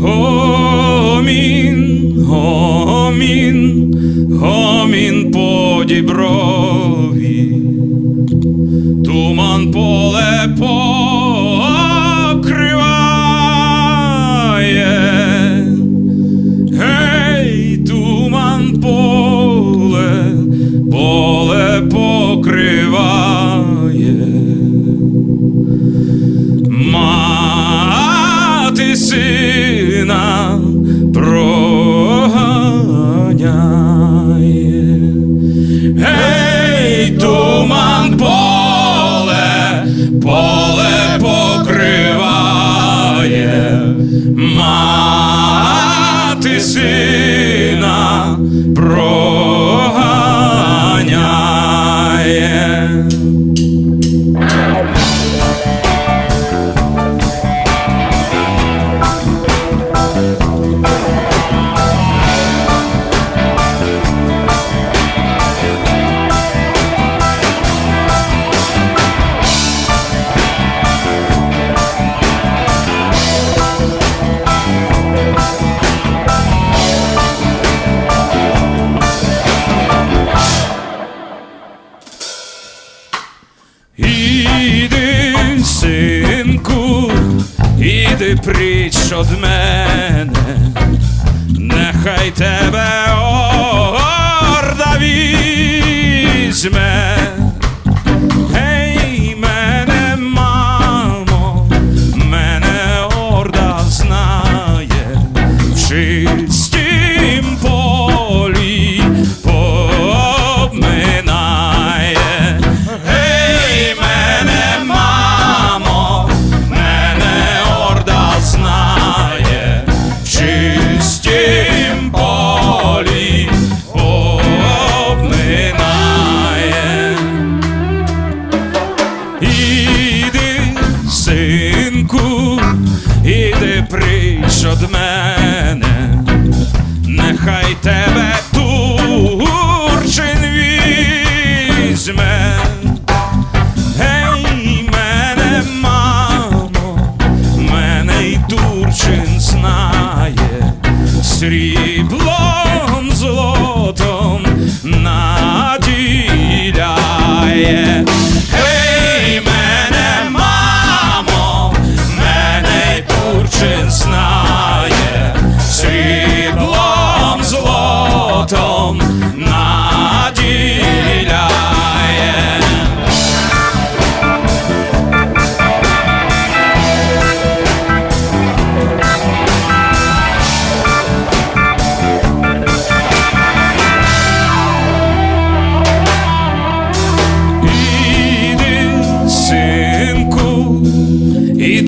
Гомін, гомін, гомін по діброві, туман поле покриває, іди пріч од мене, нехай тебе орда візьме. Іди прийш од мене, нехай тебе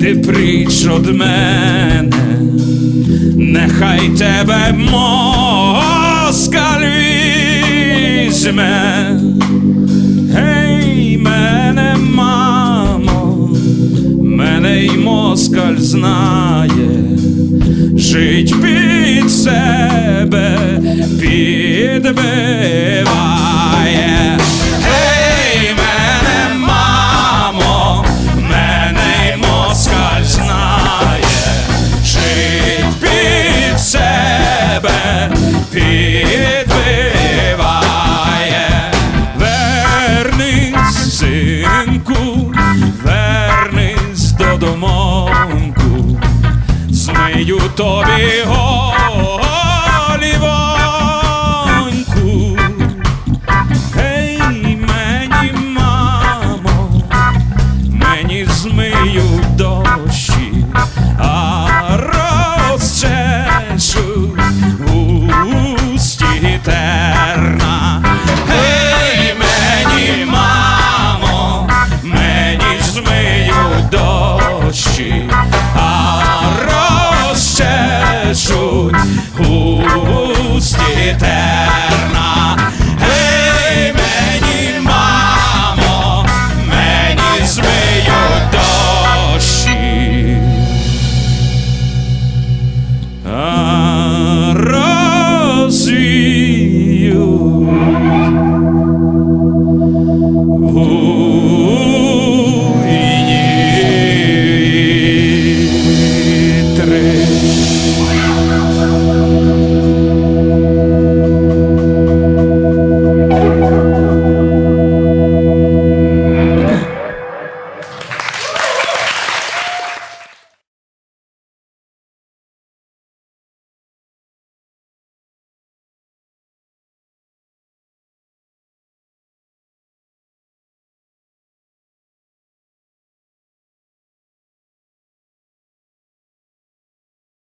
іди пріч од мене, нехай тебе москаль візьме. Гей, мене, мамо, мене й москаль знає, жить під себе підбиває. Себе підбиває. Вернись, синку, вернись додомонку, змию тобі голову. that.